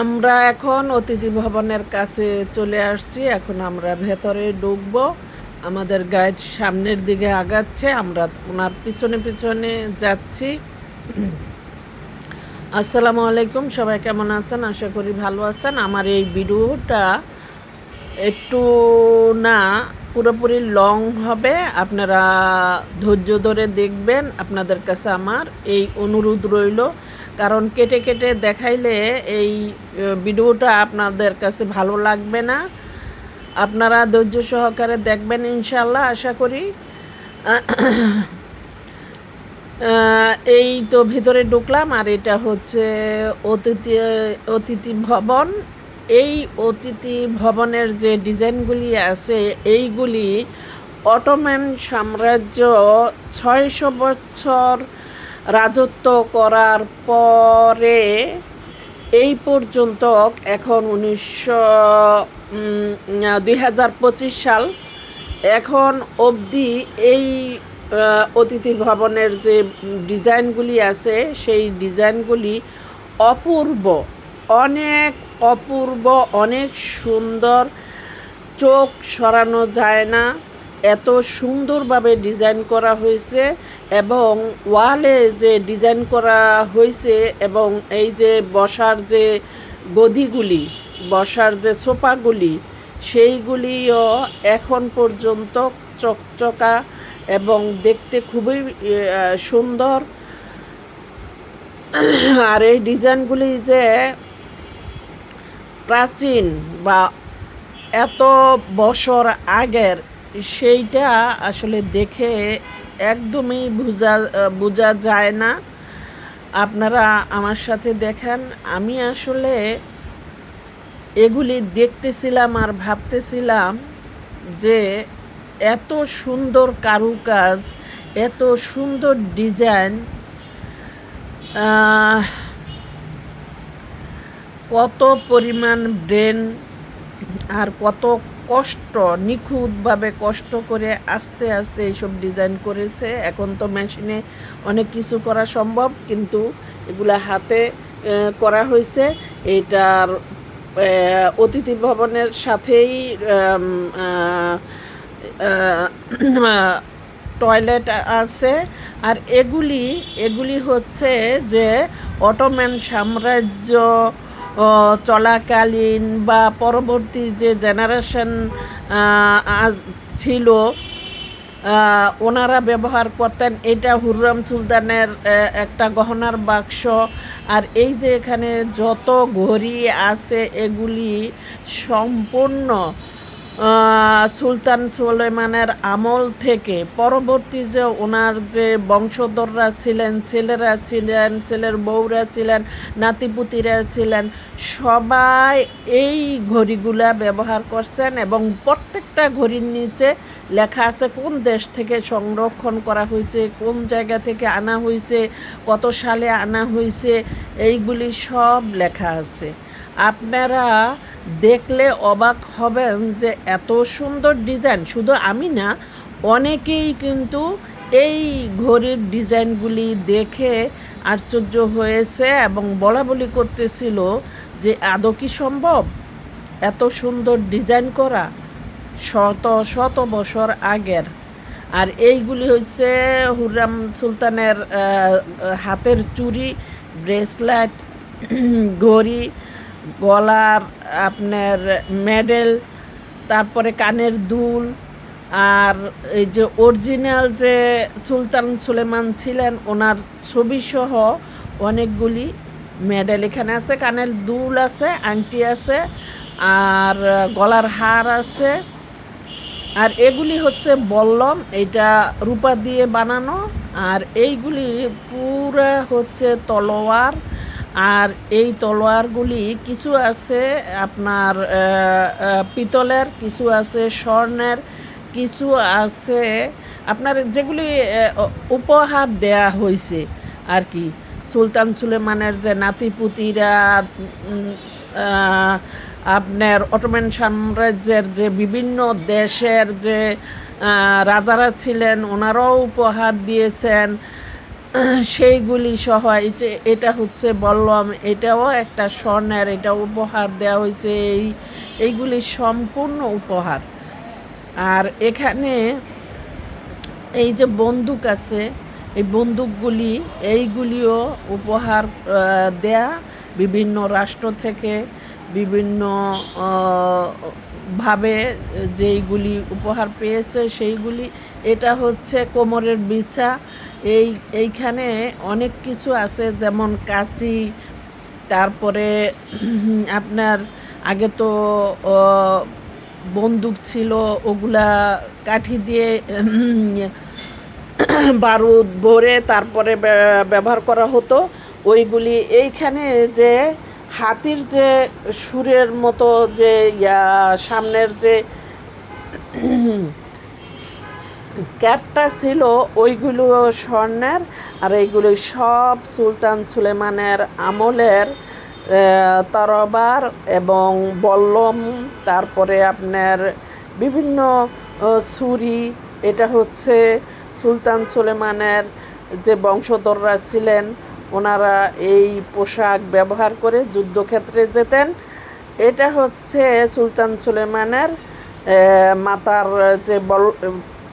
আমরা এখন অতিথি ভবনের কাছে চলে আসছি। এখন আমরা ভেতরে ঢুকবো। আমাদের গাইড সামনের দিকে আগাচ্ছে। আমরা ওনার পিছনে পিছনে যাচ্ছি। আসসালামু আলাইকুম, সবাই কেমন আছেন? আশা করি ভালো আছেন। আমার এই ভিডিওটা একটু না, পুরোপুরি লং হবে। আপনারা ধৈর্য ধরে দেখবেন। আপনাদের কাছে আমার এই অনুরোধ রইল। কারণ কেটে কেটে দেখাইলে এই ভিডিওটা আপনাদের কাছে ভালো লাগবে না। আপনারা ধৈর্য সহকারে দেখবেন ইনশাল্লাহ আশা করি। এই তো ভিতরে ঢুকলাম, আর এটা হচ্ছে অতিথি অতিথি ভবন। এই অতিথি ভবনের যে ডিজাইনগুলি আছে, এইগুলি অটোম্যান সাম্রাজ্য ছয়শো বছর রাজত্ব করার পরে এই পর্যন্ত এখন উনিশশো দুই সাল এখন অবধি এই অতিথি ভবনের যে ডিজাইনগুলি আছে, সেই ডিজাইনগুলি অপূর্ব, অনেক অপূর্ব, অনেক সুন্দর, চোখ সরানো যায় না। এত সুন্দরভাবে ডিজাইন করা হয়েছে এবং ওয়ালে যে ডিজাইন করা হয়েছে এবং এই যে বসার যে গদিগুলি, বসার যে সোফাগুলি, সেইগুলিও এখন পর্যন্ত চকচকা এবং দেখতে খুবই সুন্দর। আর এই ডিজাইনগুলি যে প্রাচীন বা এত বছর আগের সেইটা আসলে দেখে একদমই বোঝা বোঝা যায় না। আপনারা আমার সাথে দেখেন, আমি আসলে এগুলি দেখতেছিলাম আর ভাবতেছিলাম যে এত সুন্দর কারুকাজ, এত সুন্দর ডিজাইন কত পরিমাণ ব্রেন আর কত কষ্ট, নিখুঁতভাবে কষ্ট করে আস্তে আস্তে এইসব ডিজাইন করেছে। এখন তো মেশিনে অনেক কিছু করা সম্ভব, কিন্তু এগুলা হাতে করা হয়েছে। এটার অতিথি ভবনের সাথেই টয়লেট আছে। আর এগুলি এগুলি হচ্ছে যে অটোম্যান সাম্রাজ্য চলাকালীন বা পরবর্তী যে জেনারেশন আজ ছিল ওনারা ব্যবহার করতেন, এটা হুররাম সুলতানের একটা গহনার বাক্স। আর এই যে এখানে যত ঘড়ি আছে, এগুলি সম্পূর্ণ সুলতান সুলেমানের আমল থেকে পরবর্তী যে ওনার যে বংশধররা ছিলেন, ছেলেরা ছিলেন, ছেলের বউরা ছিলেন, নাতিপুতিরা ছিলেন, সবাই এই ঘড়িগুলা ব্যবহার করছেন এবং প্রত্যেকটা ঘড়ির নিচে লেখা আছে কোন দেশ থেকে সংরক্ষণ করা হয়েছে, কোন জায়গা থেকে আনা হয়েছে, কত সালে আনা হয়েছে, এইগুলি সব লেখা আছে। আপনারা দেখলে অবাক হবেন যে এত সুন্দর ডিজাইন। শুধু আমি না, অনেকেই কিন্তু এই ঘড়ির ডিজাইনগুলি দেখে আশ্চর্য হয়েছে এবং বলা বলি করতেছিল যে, আদৌ কি সম্ভব? এত সুন্দর ডিজাইন করা শত শত বছর আগের। আর এইগুলি হচ্ছে হুররাম সুলতানের হাতের চুড়ি, ব্রেসলেট, ঘড়ি গলার আপনার মেডেল, তারপরে কানের দুল, আর এই যে অরিজিনাল যে সুলতান সুলেমান ছিলেন, ওনার ছবিসহ অনেকগুলি মেডেল এখানে আছে। কানের দুল আছে, আংটি আছে, আর গলার হার আছে। আর এগুলি হচ্ছে বল্লম, এটা রূপা দিয়ে বানানো। আর এইগুলি পুরা হচ্ছে তলোয়ার। আর এই তলোয়ারগুলি কিছু আছে আপনার পিতলের, কিছু আছে স্বর্ণের, কিছু আছে আপনার যেগুলি উপহার দেয়া হয়েছে আর কি। সুলতান সুলেমানের যে নাতিপুতিরা আপনার অটোম্যান সাম্রাজ্যের যে বিভিন্ন দেশের যে রাজারা ছিলেন, ওনারাও উপহার দিয়েছেন। সেইগুলি সহ যে এটা হচ্ছে বললাম, এটাও একটা স্বর্ণের এটা উপহার দেওয়া হয়েছে, এই, এইগুলি সম্পূর্ণ উপহার। আর এখানে এই যে বন্দুক আছে, এই বন্দুকগুলি, এইগুলিও উপহার দেয়া বিভিন্ন রাষ্ট্র থেকে, বিভিন্ন ভাবে যেইগুলি উপহার পেয়েছে, সেইগুলি, এটা হচ্ছে কোমরের বিছা। এই, এইখানে অনেক কিছু আছে, যেমন কাঁচি, তারপরে আপনার আগে তো বন্দুক ছিল, ওগুলা কাঠি দিয়ে, বারুদ ভরে তারপরে ব্য- ব্যবহার করা হতো। ওইগুলি, এইখানে যে হাতির যে সুরের মতো যে সামনের যে ক্যাপটা ছিল, ওইগুলো স্বর্ণের, আর এইগুলো সব সুলতান সুলেমানের আমলের তরবার এবং বল্লম, তারপরে আপনার বিভিন্ন ছুরি, এটা হচ্ছে সুলতান সুলেমানের যে বংশধররা ছিলেন ওনারা এই পোশাক ব্যবহার করে যুদ্ধক্ষেত্রে যেতেন। এটা হচ্ছে সুলতান সুলেমানের মাতার যে বল